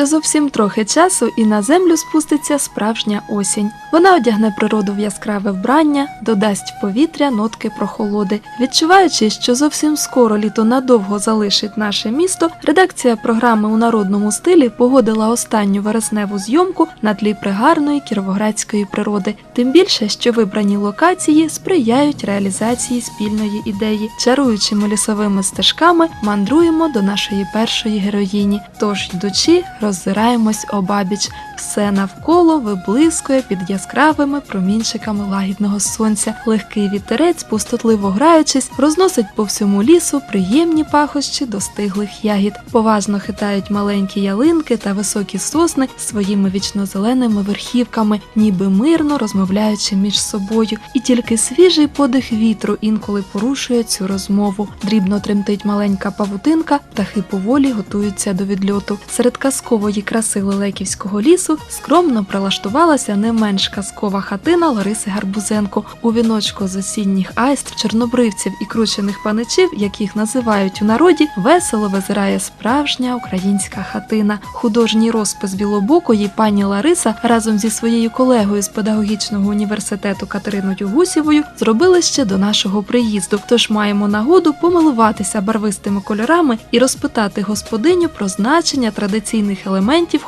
Ще зовсім трохи часу і на землю спуститься справжня осінь. Вона одягне природу в яскраве вбрання, додасть в повітря нотки прохолоди. Відчуваючи, що зовсім скоро літо надовго залишить наше місто, редакція програми у народному стилі погодила останню вересневу зйомку на тлі пригарної кіровоградської природи. Тим більше, що вибрані локації сприяють реалізації спільної ідеї. Чаруючими лісовими стежками мандруємо до нашої першої героїні. Тож, йдучи, роззираємось обабіч. Все навколо виблискує під яскравими промінчиками лагідного сонця. Легкий вітерець, пустотливо граючись, розносить по всьому лісу приємні пахощі достиглих ягід. Поважно хитають маленькі ялинки та високі сосни своїми вічнозеленими верхівками, ніби мирно розмовляючи між собою. І тільки свіжий подих вітру інколи порушує цю розмову. Дрібно тремтить маленька павутинка, птахи поволі готуються до відльоту. Серед казкової краси Лелеківського лісу скромно прилаштувалася не менш казкова хатина Лариси Гарбузенко. У віночку з осінніх айстр, чорнобривців і кручених паничів, як їх називають у народі, весело визирає справжня українська хатина. Художній розпис білобокої пані Лариса разом зі своєю колегою з педагогічного університету Катериною Гусєвою зробили ще до нашого приїзду. Тож маємо нагоду помилуватися барвистими кольорами і розпитати господиню про значення традиційних елементів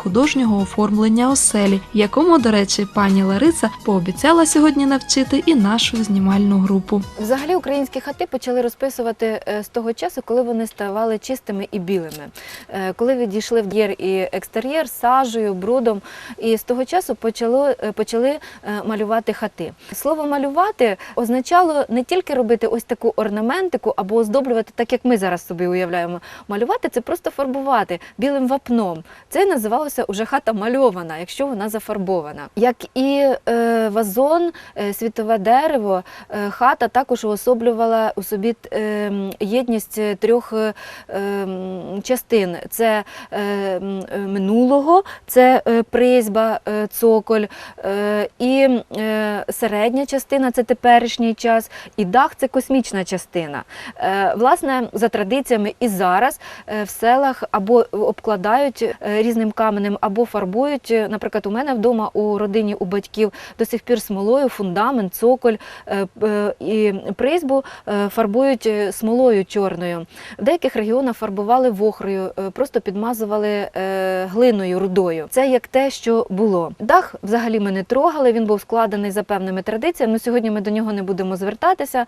художнього оформлення оселі, якому, до речі, пані Лариса пообіцяла сьогодні навчити і нашу знімальну групу. Взагалі українські хати почали розписувати е, з того часу, коли вони ставали чистими і білими. Е, Коли відійшли в дір і екстер'єр сажею, брудом. І з того часу почало, е, почали малювати хати. Слово малювати означало не тільки робити ось таку орнаментику або оздоблювати, так як ми зараз собі уявляємо. Малювати це просто фарбувати білим вапном. Це називалося уже хата мальована, якщо вона зафарбована. Як і е, вазон, е, світове дерево, е, хата також уособлювала у собі е, єдність трьох е, частин: це е, е, минулого, це е, призьба, е, цоколь, е, і е, середня частина це теперішній час, і дах це космічна частина. Е, Власне, за традиціями і зараз е, в селах або обкладають е, різним каменем, або фарбують. Е, Наприклад, у мене вдома у родині у батьків до сих пір смолою, фундамент, цоколь е, е, і призьбу е, фарбують смолою чорною. В деяких регіонах фарбували вохрою, просто підмазували глиною рудою. Це як те, що було. Дах взагалі ми не трогали. Він був складений за певними традиціями. Сьогодні ми до нього не будемо звертатися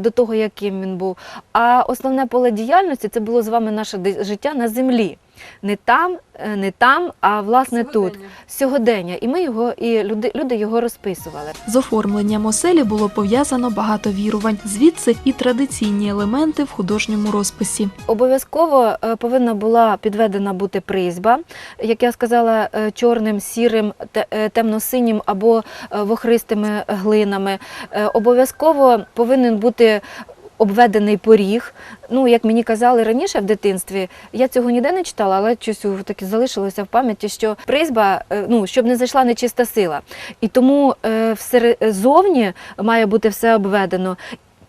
до того, яким він був. А основне поле діяльності це було з вами наше життя на землі. Не там, е, не там, а власне тут сьогодення. І ми його, і люди, люди його розписували. З оформленням оселі було пов'язано багато вірувань, звідси і традиційні елементи в художньому розписі. Обов'язково е, повинна була підведена бути призьба, як я сказала, е, чорним, сірим, те- темно-синім або вохристими глинами. Обов'язково повинен бути. Обведений поріг. Ну, як мені казали раніше в дитинстві, я цього ніде не читала, але щось таки залишилося в пам'яті, що призьба, е, ну, щоб не зайшла нечиста сила. І тому е, зовні має бути все обведено.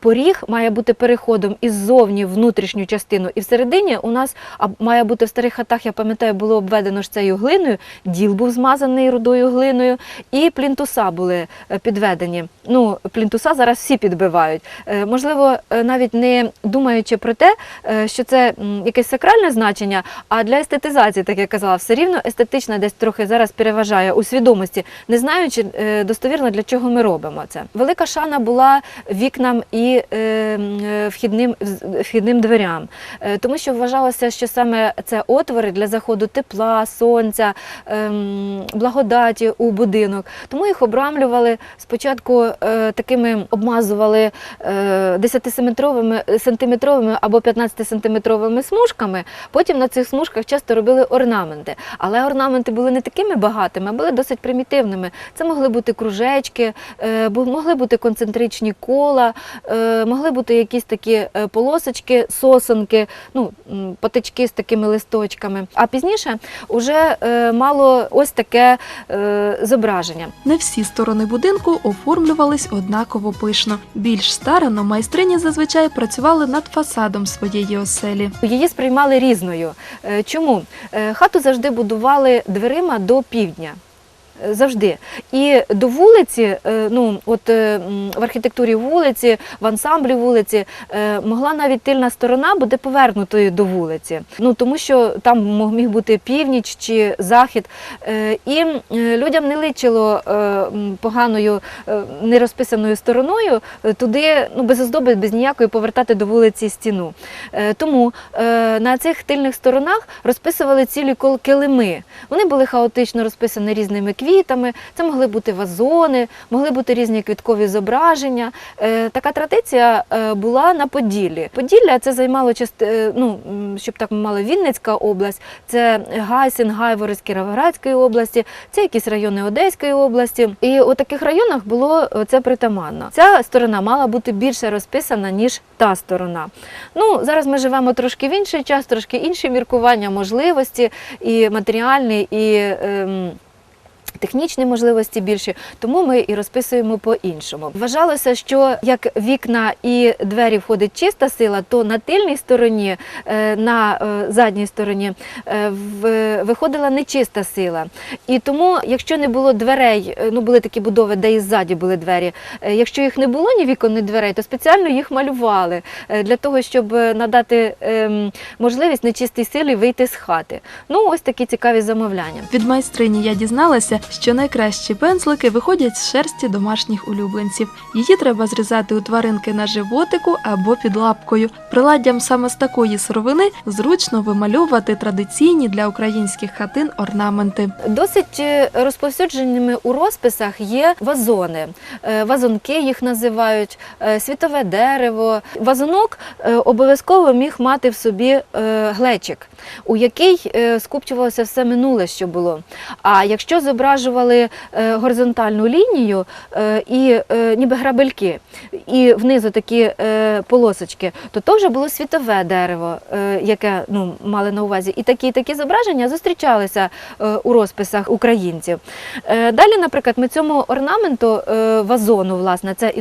Поріг має бути переходом із зовні в внутрішню частину, і всередині у нас має бути в старих хатах, я пам'ятаю, було обведено ж цією глиною, діл був змазаний рудою глиною, і плінтуса були е, підведені. Ну, плінтуса зараз всі підбивають. Е, Можливо, е, навіть не думаючи про те, що це якесь сакральне значення, а для естетизації, так я казала, все рівно естетична десь трохи зараз переважає у свідомості, не знаючи достовірно, для чого ми робимо це. Велика шана була вікнам і е, е, вхідним, вхідним дверям, Е, тому що вважалося, що саме це отвори для заходу тепла, сонця, ем, благодаті у будинок. Тому їх обрамлювали спочатку е, такими обмазували е, 10-сантиметровими сантиметровими або 15-сантиметровими смужками. Потім на цих смужках часто робили орнаменти. Але орнаменти були не такими багатими, а були досить примітивними. Це могли бути кружечки, могли бути концентричні кола. Е, могли бути якісь такі е, полосочки, сосенки, ну, патички з такими листочками. А пізніше вже е, мало ось таке зображення. Не всі сторони будинку оформлювались однаково пишно. Більш старано майстрині зазвичай працювали над фасадом своєї оселі. Її сприймали різною. Чому? Хату завжди будували дверима до півдня. Завжди. І до вулиці, е, ну от е, в архітектурі вулиці, в ансамблі вулиці, е, могла навіть тильна сторона бути повернутою до вулиці. Ну тому що там міг бути північ чи захід. І людям не личило поганою нерозписаною стороною туди, ну без оздоби, без ніякої повертати до вулиці стіну. Тому на цих тильних сторонах розписували цілі килими. Вони були хаотично розписані різними квітами. Це могли бути вазони, могли бути різні квіткові зображення. Е, Така традиція е, була на Поділлі. Поділля це займало е, ну, щоб так мали Вінницька область, це Гайсин, Гайворис Кіровоградської області, це якісь райони Одеської області. І у таких районах було це притаманно. Ця сторона мала бути більше розписана, ніж та сторона. Ну, зараз ми живемо трошки в інший час, трошки інші міркування, можливості і матеріальні, і. Ем, Технічні можливості більші, тому ми і розписуємо по-іншому. Вважалося, що як вікна і двері входить чиста сила, то на тильній стороні, е, на е, задній стороні е, виходила нечиста сила. І тому, якщо не було дверей, ну були такі будови, де і ззаді були двері. Якщо їх не було ні вікон, ні дверей, то спеціально їх малювали для того, щоб надати ем, можливість нечистій силі вийти з хати. Ну, ось такі цікаві замовляння. Від майстрині я дізналася, що найкращі пензлики виходять з шерсті домашніх улюбленців. Її треба зрізати у тваринки на животику або під лапкою. Приладдям саме з такої сировини зручно вимальовувати традиційні для українських хатин орнаменти. Досить е, розповсюдженими у розписах є вазони. Е, Вазонки їх називають, е, світове дерево. Вазонок е, обов'язково міг мати в собі глечик, у який скупчувалося все минуле, що було. А якщо зображували е, горизонтальну лінію е, і е, ніби грабельки, і внизу такі полосочки, то то вже було світове дерево, яке ну, мали на увазі. І такі такі зображення зустрічалися у розписах українців. Далі, наприклад, ми цьому орнаменту вазону, власне, це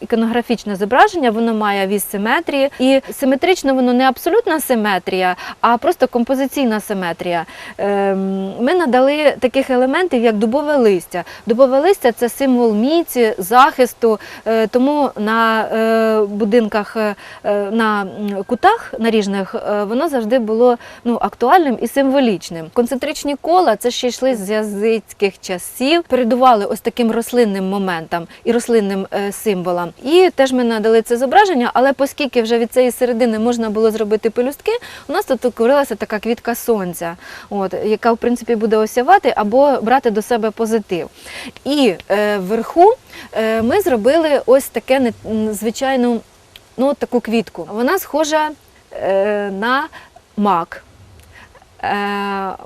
іконографічне зображення, воно має вісь симетрії, і симетрично воно не абсолютна симетрія, а просто композиційна симетрія. Ем, Ми надали таких елементів, як дубове листя. Дубове листя це символ міці, захисту, е, тому на е, будинках, е, на кутах наріжних воно завжди було ну, актуальним і символічним. Концентричні кола це ще йшли з язицьких часів, передували ось таким рослинним моментам і рослинним символам. І теж ми надали це зображення, але оскільки вже від цієї середини можна було зробити пелюстки, у нас тут утворилася така квітка сонця, от, яка в принципі буде осявати або брати до себе позитив. І е, вверху е, ми зробили ось таке звичайну ну, таку квітку. Вона схожа е, на мак. Е,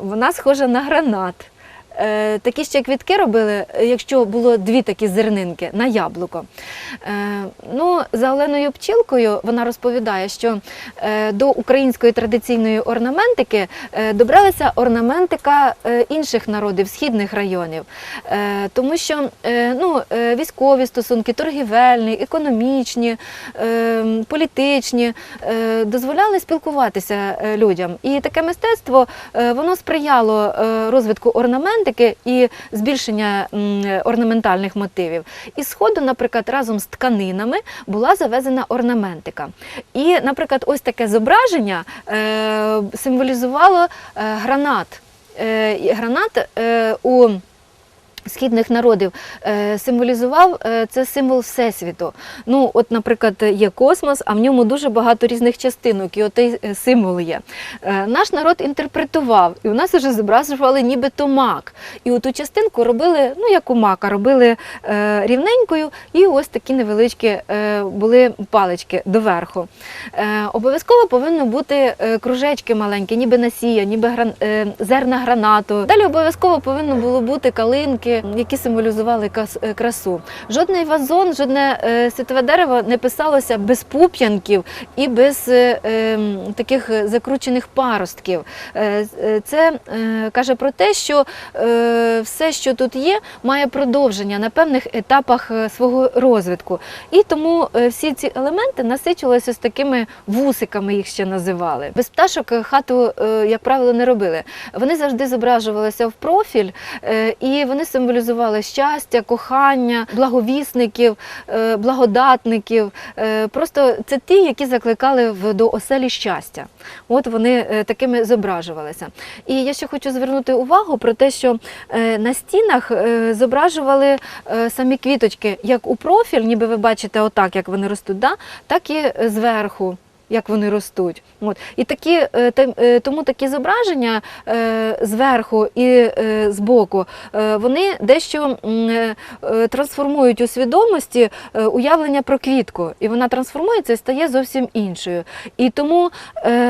вона схожа на гранат. Е, Такі ще квітки робили, якщо було дві такі зернинки на яблуко. Е, Ну, за Оленою Пчілкою вона розповідає, що е, до української традиційної орнаментики добралася орнаментика інших народів, східних районів. Тому що ну, військові стосунки, торгівельні, економічні, політичні дозволяли спілкуватися людям. І таке мистецтво воно сприяло розвитку орнаментики і збільшення орнаментальних мотивів. І сходу, наприклад, разом з тканинами була завезена орнаментика. І, наприклад, ось таке зображення е, символізувало е, гранат. Е, гранат у Східних народів е, символізував е, це символ Всесвіту. Ну, от, наприклад, є космос, а в ньому дуже багато різних частинок, і отей е, символ є. Наш народ інтерпретував, і у нас вже зображували нібито мак. І оту частинку робили, ну як у мака, робили рівненькою, і ось такі невеличкі були палички доверху. Обов'язково повинно бути кружечки маленькі, ніби насія, ніби зерна гранату. Далі обов'язково повинно було бути калинки, які символізували е, красу. Жодний вазон, жодне е, світове дерево не писалося без пуп'янків і без е, ем, таких закручених паростків. Це каже про те, що все, що тут є, має продовження на певних етапах свого розвитку. І тому всі ці елементи насичувалися з такими вусиками, їх ще називали. Без пташок хату, як правило, не робили. Вони завжди зображувалися в профіль, і вони символізували щастя, кохання, благовісників, е, благодатників. Е, Просто це ті, які закликали до оселі щастя. От вони е, такими зображувалися. І я ще хочу звернути увагу про те, що на стінах зображували самі квіточки, як у профіль, ніби ви бачите, отак, як вони ростуть, да? так і зверху. Як вони ростуть, от і такі е, е, тому такі зображення е, зверху і збоку, вони дещо трансформують у свідомості уявлення про квітку, і вона трансформується і стає зовсім іншою. І тому,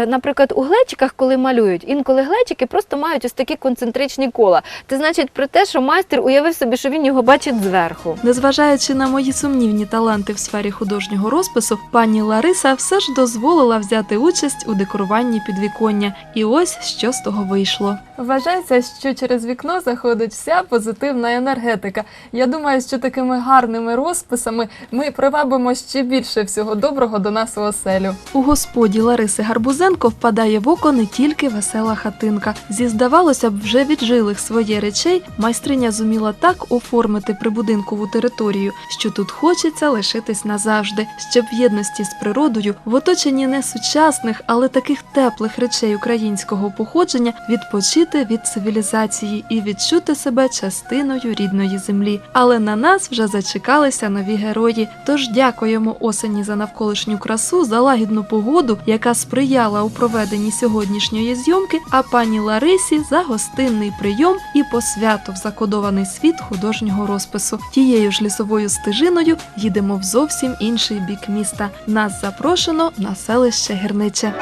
наприклад, у глечиках, коли малюють, інколи глечики просто мають ось такі концентричні кола. Це значить про те, що майстер уявив собі, що він його бачить зверху. Незважаючи на мої сумнівні таланти в сфері художнього розпису, пані Лариса все ж дозволила взяти участь у декоруванні підвіконня. І ось що з того вийшло. Вважається, що через вікно заходить вся позитивна енергетика. Я думаю, що такими гарними розписами ми привабимо ще більше всього доброго до нас у оселю. У господі Лариси Гарбузенко впадає в око не тільки весела хатинка. Зі здавалося б, вже віджилих своє речей, майстриня зуміла так оформити прибудинкову територію, що тут хочеться лишитись назавжди, щоб в єдності з природою, в оточенні не сучасних, але таких теплих речей українського походження відпочити від цивілізації і відчути себе частиною рідної землі. Але на нас вже зачекалися нові герої. Тож дякуємо осені за навколишню красу, за лагідну погоду, яка сприяла у проведенні сьогоднішньої зйомки, а пані Ларисі за гостинний прийом і посвято в закодований світ художнього розпису. Тією ж лісовою стежиною їдемо в зовсім інший бік міста. Нас запрошено на селище Гірниче.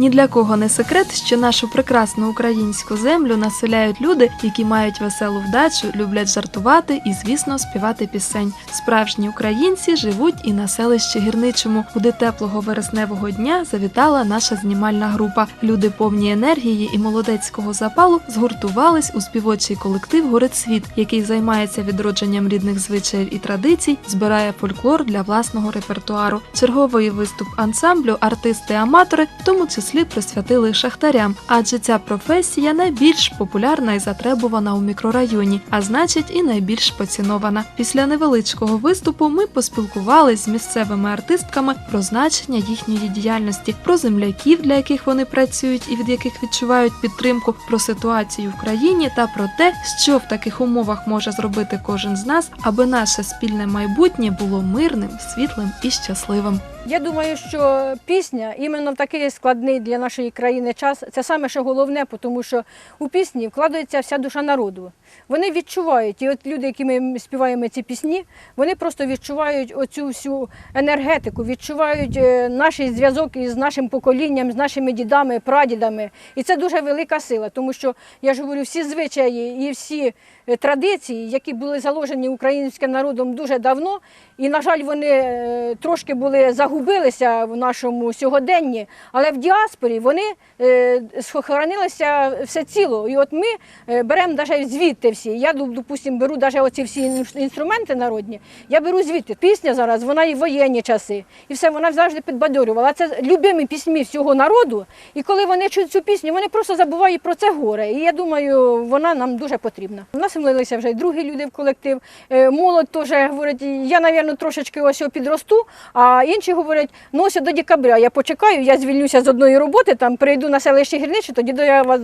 Ні для кого не секрет, що нашу прекрасну українську землю населяють люди, які мають веселу вдачу, люблять жартувати і, звісно, співати пісень. Справжні українці живуть і на селищі Гірничому, куди теплого вересневого дня завітала наша знімальна група. Люди повні енергії і молодецького запалу згуртувались у співочий колектив Горецвіт, який займається відродженням рідних звичаїв і традицій, збирає фольклор для власного репертуару. Черговий виступ ансамблю артисти-аматори, в тому числі присвятили шахтарям, адже ця професія найбільш популярна і затребувана у мікрорайоні, а значить і найбільш поцінована. Після невеличкого виступу ми поспілкувались з місцевими артистками про значення їхньої діяльності, про земляків, для яких вони працюють і від яких відчувають підтримку, про ситуацію в країні та про те, що в таких умовах може зробити кожен з нас, аби наше спільне майбутнє було мирним, світлим і щасливим. Я думаю, що пісня іменно в такий складний для нашої країни час це саме що головне, тому що у пісні вкладається вся душа народу. Вони відчувають, і от люди, які ми співаємо ці пісні, вони просто відчувають оцю всю енергетику, відчувають е, наш зв'язок із нашим поколінням, з нашими дідами, прадідами. І це дуже велика сила, тому що я ж говорю, всі звичаї і всі е, традиції, які були заложені українським народом дуже давно, і, на жаль, вони е, трошки були загубилися в нашому сьогоденні, але в діаспорі вони е, сохранилися все ціло. І от ми е, беремо навіть звідти всі. Я, допустим, беру навіть оці всі інструменти народні, я беру звідти. Пісня зараз, вона і в воєнні часи. І все, вона завжди підбадьорювала. Це любимі пісні всього народу. І коли вони чують цю пісню, вони просто забувають про це горе. І я думаю, вона нам дуже потрібна. У нас влилися вже й другі люди в колектив. Е, Молодь теж говорить, я, напевно, трошечки ось підросту, а інші говорять, ну ось до декабря я почекаю, я звільнюся з одної роботи, там прийду на селище Гірниче, тоді до я вас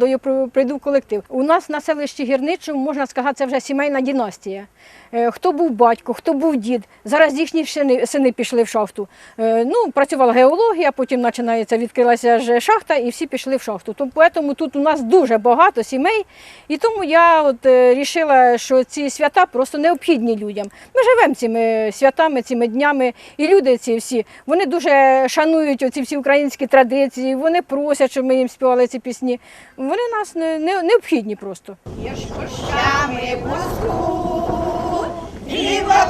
прийду в колектив. У нас на селищі Гірничому, можна сказати, це вже сімейна династія. Е, Хто був батько, хто був дід. Зараз їхні сини, пішли в шахту. Е, Ну, працювала геологія, потім починається, відкрилася ж шахта, і всі пішли в шахту. Тому тут у нас дуже багато сімей. І тому я от е, рішила, що ці свята просто необхідні людям. Ми живемо цими святами, цими днями, і люди ці всі Вони дуже шанують оці всі українські традиції, вони просять, щоб ми їм співали ці пісні. Вони нас не, не, необхідні просто. Кущами пусту,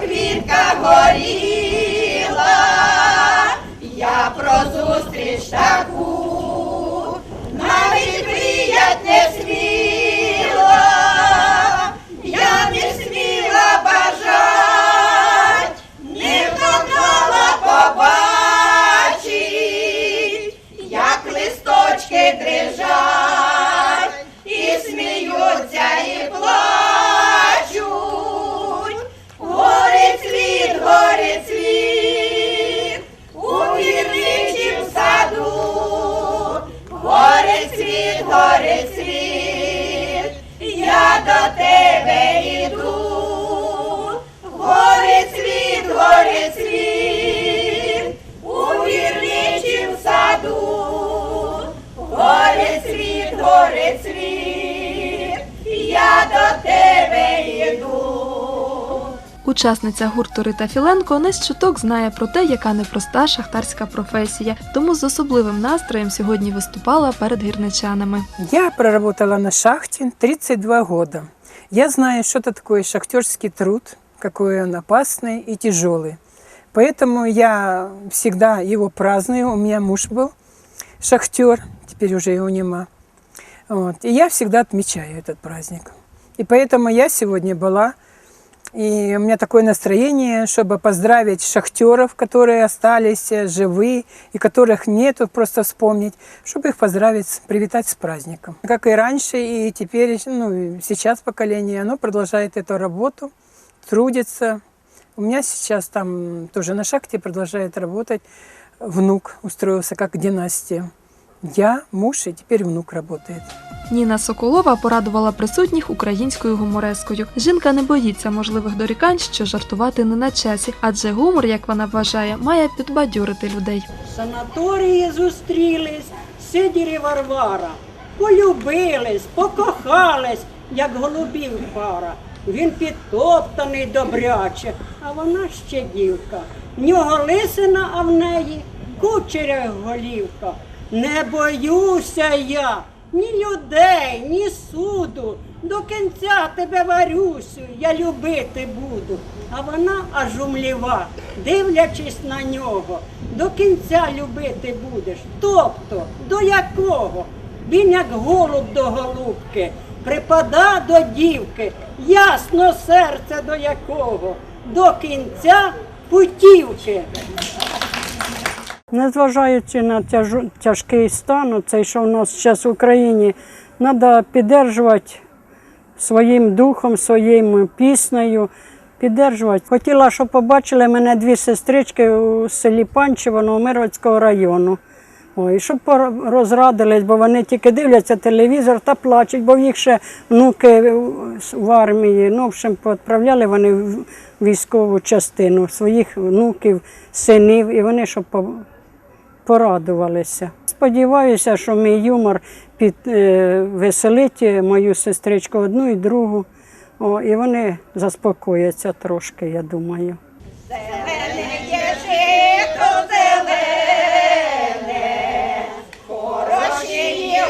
квітка горіла, я про зустріч таку, навіть Учасниця гурту Рита Філенко не з чуток знає про те, яка непроста шахтарська професія, тому з особливим настроєм сьогодні виступала перед гірничанами. Я проработала на шахте 32 года. Я знаю, что это такое шахтерский труд, какой он опасный и тяжелый. Поэтому я всегда его праздную. У меня муж был шахтер, теперь уже его нема. Вот. И я всегда отмечаю этот праздник. И поэтому я сегодня была и у меня такое настроение, чтобы поздравить шахтеров, которые остались э, живы и которых нету, просто вспомнить, чтобы их поздравить, привитать с праздником. Как и раньше, и теперь, ну, сейчас поколение, оно продолжает эту работу, трудится. У меня сейчас там тоже на шахте продолжает работать внук, устроился как династия. Я, муж и теперь внук работает. Ніна Соколова порадувала присутніх українською гуморескою. Жінка не боїться можливих дорікань, що жартувати не на часі, адже гумор, як вона вважає, має підбадьорити людей. Санаторії зустрілись Сидір і Варвара. Полюбились, покохались, як голубів пара. Він підтоптаний добряче, а вона ще дівка. В нього лисина, а в неї кучеря голівка. Не боюся я ні людей, ні суду. До кінця тебе варюсю, я любити буду. А вона аж умліва, дивлячись на нього, до кінця любити будеш. Тобто, до якого? Він як голуб до голубки, припада до дівки, ясно серце до якого, до кінця путівки. Незважаючи на тяжкий стан, цей, що в нас зараз в Україні, треба підтримувати своїм духом, своєю піснею, підтримувати. Хотіла, щоб побачили мене дві сестрички у селі Панчево Новомировського району. Ой, щоб розрадились, бо вони тільки дивляться телевізор та плачуть, бо їх ще внуки в армії. Ну, в общем, відправляли вони в військову частину своїх внуків, синів, і вони щоб порадувалися. Сподіваюся, що мій юмор під веселить мою сестричку одну і другу. О, і вони заспокояться трошки, я думаю. Зелене хороші є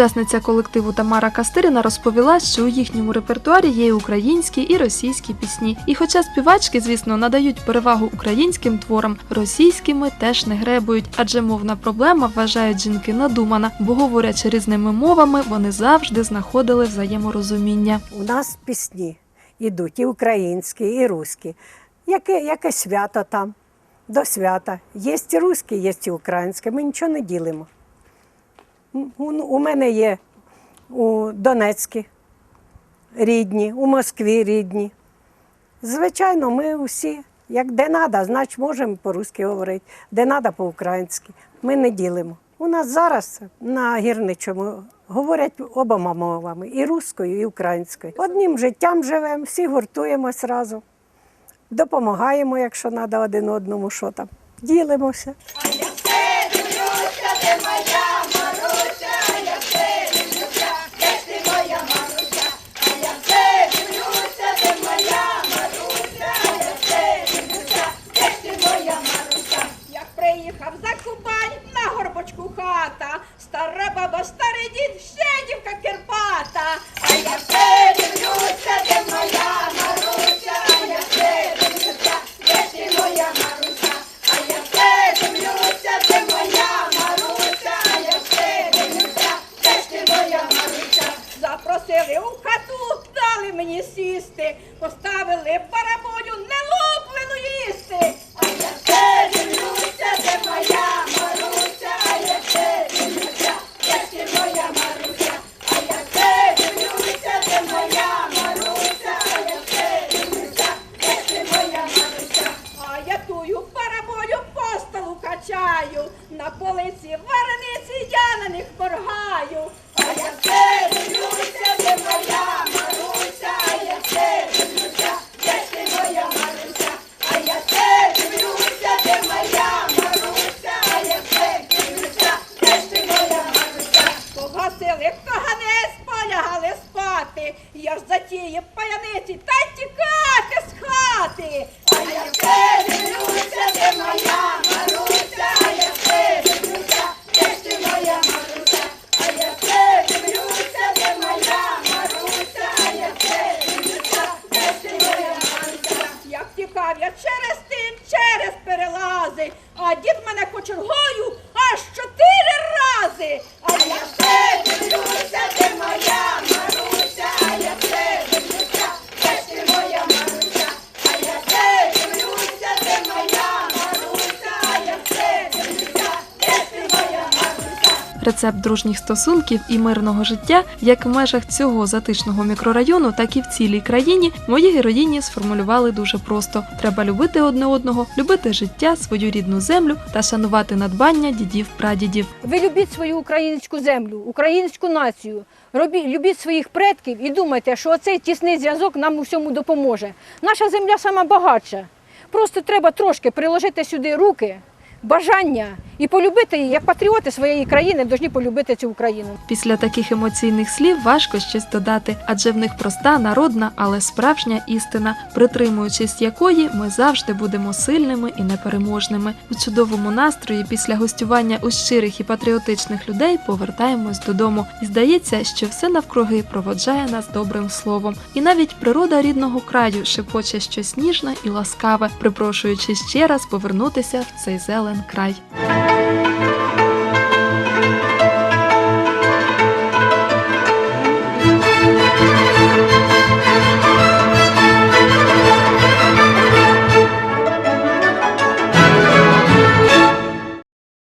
Учасниця колективу Тамара Кастирина розповіла, що у їхньому репертуарі є українські і російські пісні. І хоча співачки, звісно, надають перевагу українським творам, російськими теж не гребують, адже мовна проблема вважають жінки надумана, бо говорячи різними мовами, вони завжди знаходили взаєморозуміння. У нас пісні йдуть і українські, і руські. Яке, яке свято там, до свята. Є і руські, є і українське. Ми нічого не ділимо. У, мене є у Донецькі рідні, у Москві рідні. Звичайно, ми усі, як де треба, значить можемо по-руськи говорити, де треба по-українськи. Ми не ділимо. У нас зараз на гірничому говорять обома мовами і руською, і українською. Одним життям живемо, всі гуртуємось разом, допомагаємо, якщо треба один одному, що там. Ділимося. На полиці варениці я на них моргаю. Рецепт дружніх стосунків і мирного життя як в межах цього затишного мікрорайону, так і в цілій країні мої героїні сформулювали дуже просто: треба любити одне одного, любити життя, свою рідну землю та шанувати надбання дідів прадідів. Ви любіть свою українську землю, українську націю. Робіть, любіть своїх предків і думайте, що оцей тісний зв'язок нам у всьому допоможе. Наша земля сама багатша. Просто треба трошки приложити сюди руки, бажання і полюбити її, як патріоти своєї країни, повинні полюбити цю Україну. Після таких емоційних слів важко щось додати, адже в них проста, народна, але справжня істина, притримуючись якої ми завжди будемо сильними і непереможними. У чудовому настрої після гостювання у щирих і патріотичних людей повертаємось додому. І здається, що все навкруги проводжає нас добрим словом. І навіть природа рідного краю шепоче щось ніжне і ласкаве, припрошуючи ще раз повернутися в цей зелен край. Thank you.